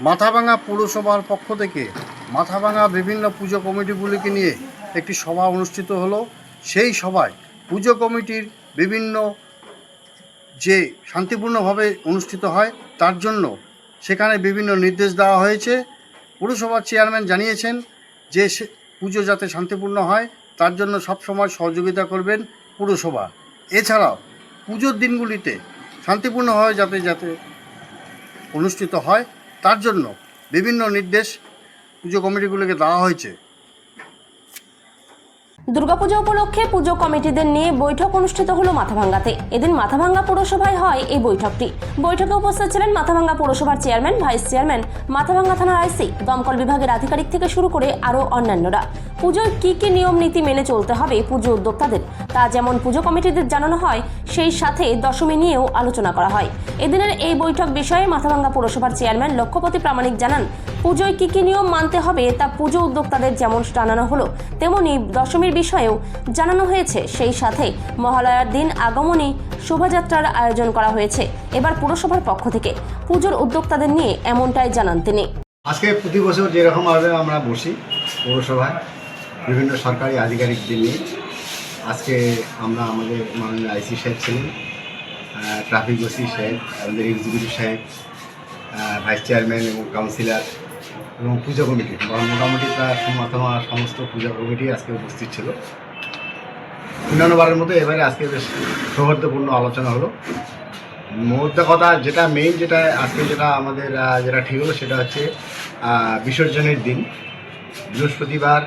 মাথাভাঙা পৌরসভার পক্ষ থেকে মাথাভাঙা বিভিন্ন পুজো কমিটিগুলিকে নিয়ে একটি সভা অনুষ্ঠিত হলো। সেই সভায় পুজো কমিটির বিভিন্ন যে শান্তিপূর্ণভাবে অনুষ্ঠিত হয়, তার জন্য সেখানে বিভিন্ন নির্দেশ দেওয়া হয়েছে। পুরসভার চেয়ারম্যান জানিয়েছেন যে পুজো যাতে শান্তিপূর্ণ হয়, তার জন্য সবসময় সহযোগিতা করবেন পুরসভা। এছাড়াও পুজোর দিনগুলিতে শান্তিপূর্ণভাবে যাতে যাতে অনুষ্ঠিত হয় তার জন্য বিভিন্ন নির্দেশ পুজো কমিটিগুলোকে দেওয়া হয়েছে। দুর্গাপুজো উপলক্ষে পুজো কমিটিদের নিয়ে বৈঠক অনুষ্ঠিত হলো মাথাভাঙ্গাতে। এদিন মাথাভাঙ্গা পুরসভায় হয় এই বৈঠকটি। বৈঠকে উপস্থিত ছিলেন মাথাভাঙ্গা পুরসভার চেয়ারম্যান, ভাইস চেয়ারম্যান, মাথাভাঙ্গা থানার আইসি, দমকল বিভাগের আধিকারিক থেকে শুরু করে আরও অন্যান্যরা। পুজোর কী কী নিয়ম নীতি মেনে চলতে হবে পুজো উদ্যোক্তাদের? তা যেমন পুজো কমিটিদের জানানো হয়, সেই সাথে দশমী নিয়েও আলোচনা করা হয়। এদিনের এই বৈঠক বিষয়ে মাথাভাঙ্গা পুরসভার চেয়ারম্যান লক্ষ্যপতি প্রামাণিক জানান, পুজোয় কী কী নিয়ম মানতে হবে তা পুজো উদ্যোক্তাদের যেমন জানানো হলো, তেমনি দশমীর বিষয়েও জানানো হয়েছে। সেই সাথে মহালয়ার দিন আগমনী শোভাযাত্রার আয়োজন করা হয়েছে। এবার পুরসভার পক্ষ থেকে পুজোর উদ্যোক্তাদের নিয়ে এমনটাই জানান তিনি। আজকে প্রতি বছর যেরকমভাবে আমরা বসি পৌরসভায়, বিভিন্ন সরকারি আধিকারিকদের নিয়ে, আজকে আমরা আমাদের মাননীয় আইসি সাহেব ছিলেন ট্রাফিক ওসি সাহেব, আমাদের এক্সিকিউটিভ সাহেব ভাইস চেয়ারম্যান এবং কাউন্সিলর এবং পূজা কমিটি মোটামুটি প্রায় সমাতমা সমস্ত পূজা কমিটি আজকে উপস্থিত ছিল। অন্যান্যবারের মতো এবারে আজকে বেশ সৌহার্দ্যপূর্ণ আলোচনা হলো। মধ্যে কথা যেটা মেইন যেটা আজকে যেটা আমাদের যেটা ঠিক হলো সেটা হচ্ছে বিসর্জনের দিন। বৃহস্পতিবার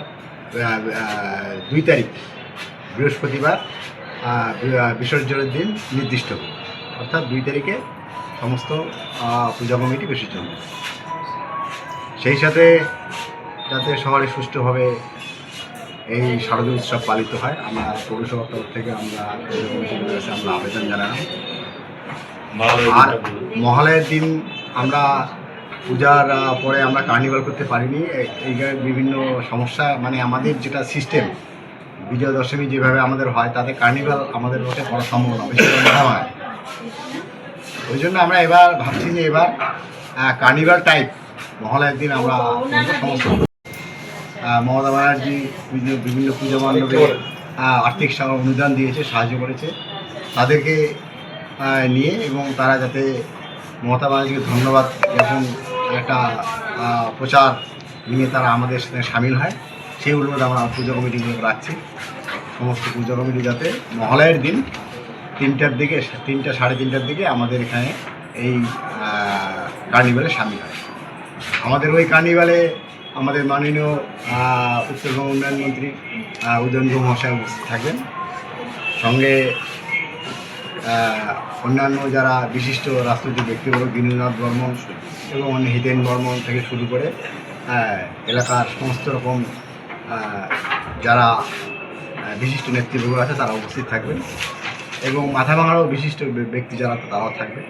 দুই তারিখ, বৃহস্পতিবার বিসর্জনের দিন নির্দিষ্ট। অর্থাৎ দুই তারিখে সমস্ত পূজা কমিটি বিসর্জন। সেই সাথে যাতে শহরে সুষ্ঠুভাবে এই শারদীয় উৎসব পালিত হয় আমরা পৌরসভার তরফ থেকে আমরা আমরা আবেদন জানালাম। আর মহালয়ের দিন আমরা পূজার পরে আমরা কার্নিভাল করতে পারিনি। এই- বিভিন্ন সমস্যা মানে আমাদের যেটা সিস্টেম বিজয়া দশমী যেভাবে আমাদের হয় তাতে কার্নিভাল আমাদের পক্ষে করা সম্ভব না হয়। ওই জন্য আমরা এবার ভাবছি যে এবার কার্নিভাল টাইপ মহালয়ের দিন আমরা সমস্ত মমতা ব্যানার্জি বিভিন্ন- পূজা মণ্ডপে আর্থিক অনুদান দিয়েছে সাহায্য করেছে। তাদেরকে নিয়ে এবং তারা যাতে মমতা ব্যানার্জিকে ধন্যবাদ যখন একটা প্রচার নিয়ে তারা আমাদের সাথে সামিল হয়। সেই অনুরোধ আমরা পুজো কমিটিগুলো রাখছি। সমস্ত পুজো কমিটি যাতে মহালয়ের দিন তিনটার দিকে তিনটা সাড়ে তিনটার দিকে আমাদের এখানে এই কার্নিভালে সামিল হয়। আমাদের ওই কার্নিভালে আমাদের মাননীয় উত্তরবঙ্গ উন্নয়ন মন্ত্রী উদয়ন মহাশয় উপস্থিত থাকবেন। সঙ্গে অন্যান্য যারা বিশিষ্ট রাজনৈতিক ব্যক্তিবর্গ দীনেন্দ্রনাথ বর্মন এবং অন্য হিতেন বর্মন থেকে শুরু করে এলাকার সমস্ত রকম যারা বিশিষ্ট নেতৃবর্গ আছে, তারা উপস্থিত থাকবেন। এবং মাথা ভাঙারও বিশিষ্ট ব্য- ব্যক্তি যারা তারাও থাকবে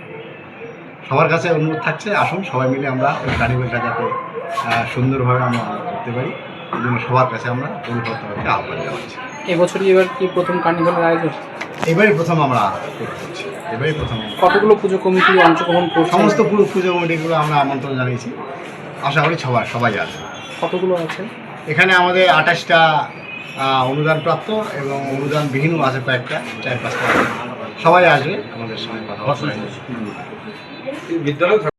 সবার কাছে অনুরোধ থাকছে আসুন সবাই মিলে আমরা ওই কার্নিভেলটা যাতে সুন্দরভাবে আমরা করতে পারি। এই জন্য সবার কাছে আমরা পরিকল্পনাকে আহ্বান জানাচ্ছি। এবছরই এবার কি প্রথম কার্নিভালের আয়োজন? এবারই প্রথম আমরা এবারই প্রথম কতগুলো পুজো কমিটি অংশগ্রহণ করছে সমস্ত পুরো পুজো কমিটিগুলো আমরা আমন্ত্রণ জানিয়েছি। আশা করি সবাই সবাই আসবে কতগুলো আছে? এখানে আমাদের আঠাশটা অনুদান প্রাপ্ত এবং অনুদানবিহীনও আছে কয়েকটা চার পাঁচটা। সবাই আসবে আমাদের সঙ্গে কথা বলতে।